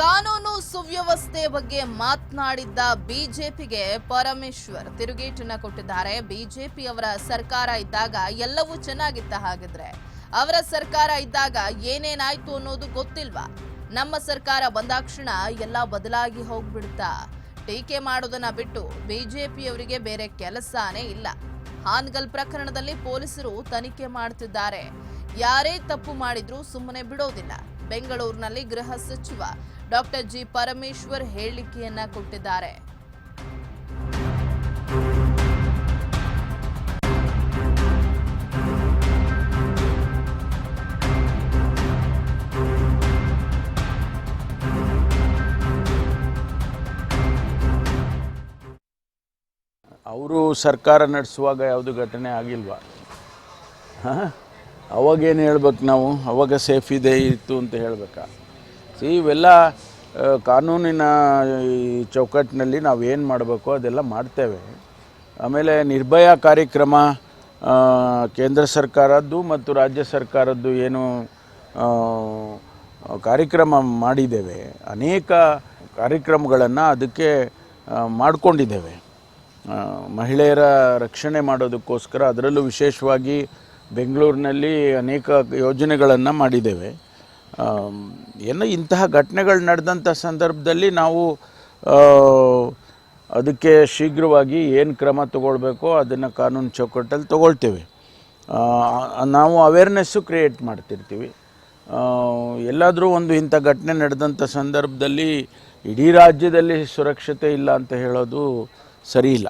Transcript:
ಕಾನೂನು ಸುವ್ಯವಸ್ಥೆ ಬಗ್ಗೆ ಮಾತನಾಡಿದ್ದ ಬಿಜೆಪಿಗೆ ಪರಮೇಶ್ವರ್ ತಿರುಗೇಟನ್ನ ಕೊಟ್ಟಿದ್ದಾರೆ. ಬಿಜೆಪಿ ಅವರ ಸರ್ಕಾರ ಇದ್ದಾಗ ಎಲ್ಲವೂ ಚೆನ್ನಾಗಿತ್ತ ಹಾಗಿದ್ರೆ ಅವರ ಸರ್ಕಾರ ಇದ್ದಾಗ ಏನೇನಾಯ್ತು ಅನ್ನೋದು ಗೊತ್ತಿಲ್ವಾ? ನಮ್ಮ ಸರ್ಕಾರ ಬಂದಾಕ್ಷಣ ಎಲ್ಲ ಬದಲಾಗಿ ಹೋಗ್ಬಿಡ್ತಾ ಟೀಕೆ ಮಾಡೋದನ್ನ ಬಿಟ್ಟು ಬಿಜೆಪಿಯವರಿಗೆ ಬೇರೆ ಕೆಲಸನೇ ಇಲ್ಲ. ಹಾನ್ಗಲ್ ಪ್ರಕರಣದಲ್ಲಿ ಪೊಲೀಸರು ತನಿಖೆ ಮಾಡ್ತಿದ್ದಾರೆ. ಯಾರೇ ತಪ್ಪು ಮಾಡಿದ್ರೂ ಸುಮ್ಮನೆ ಬಿಡೋದಿಲ್ಲ. ಬೆಂಗಳೂರಿನಲ್ಲಿ ಗೃಹ ಸಚಿವ ಡಾಕ್ಟರ್ ಜಿ ಪರಮೇಶ್ವರ್ ಹೇಳಿಕೆಯನ್ನ ಕೊಟ್ಟಿದ್ದಾರೆ. ಅವರು ಸರ್ಕಾರ ನಡೆಸುವಾಗ ಯಾವುದು ಘಟನೆ ಆಗಿಲ್ವಾ? ಹಾಂ? ಅವಾಗೇನು ಹೇಳ್ಬೇಕು ನಾವು? ಅವಾಗ ಸೇಫ್ ಇದೆ, ಇತ್ತು ಅಂತ ಹೇಳಬೇಕಾ. ಸಿ ಇವೆಲ್ಲ ಕಾನೂನಿನ ಈ ಚೌಕಟ್ಟಿನಲ್ಲಿ ನಾವು ಏನು ಮಾಡಬೇಕು ಅದೆಲ್ಲ ಮಾಡ್ತೇವೆ. ಆಮೇಲೆ ನಿರ್ಭಯ ಕಾರ್ಯಕ್ರಮ ಕೇಂದ್ರ ಸರ್ಕಾರದ್ದು ಮತ್ತು ರಾಜ್ಯ ಸರ್ಕಾರದ್ದು ಏನು ಕಾರ್ಯಕ್ರಮ ಮಾಡಿದ್ದೇವೆ. ಅನೇಕ ಕಾರ್ಯಕ್ರಮಗಳನ್ನು ಅದಕ್ಕೆ ಮಾಡಿಕೊಂಡಿದ್ದೇವೆ. ಮಹಿಳೆಯರ ರಕ್ಷಣೆ ಮಾಡೋದಕ್ಕೋಸ್ಕರ ಅದರಲ್ಲೂ ವಿಶೇಷವಾಗಿ ಬೆಂಗಳೂರಿನಲ್ಲಿ ಅನೇಕ ಯೋಜನೆಗಳನ್ನು ಮಾಡಿದ್ದೇವೆ. ಏನು ಇಂತಹ ಘಟನೆಗಳು ನಡೆದಂಥ ಸಂದರ್ಭದಲ್ಲಿ ನಾವು ಅದಕ್ಕೆ ಶೀಘ್ರವಾಗಿ ಏನು ಕ್ರಮ ತಗೊಳ್ಬೇಕೋ ಅದನ್ನು ಕಾನೂನು ಚೌಕಟ್ಟಲ್ಲಿ ತಗೊಳ್ತೇವೆ. ನಾವು ಅವೇರ್ನೆಸ್ಸು ಕ್ರಿಯೇಟ್ ಮಾಡ್ತಿರ್ತೀವಿ. ಎಲ್ಲಾದರೂ ಒಂದು ಇಂಥ ಘಟನೆ ನಡೆದಂಥ ಸಂದರ್ಭದಲ್ಲಿ ಇಡೀ ರಾಜ್ಯದಲ್ಲಿ ಸುರಕ್ಷತೆ ಇಲ್ಲ ಅಂತ ಹೇಳೋದು ಸರಿ ಇಲ್ಲ.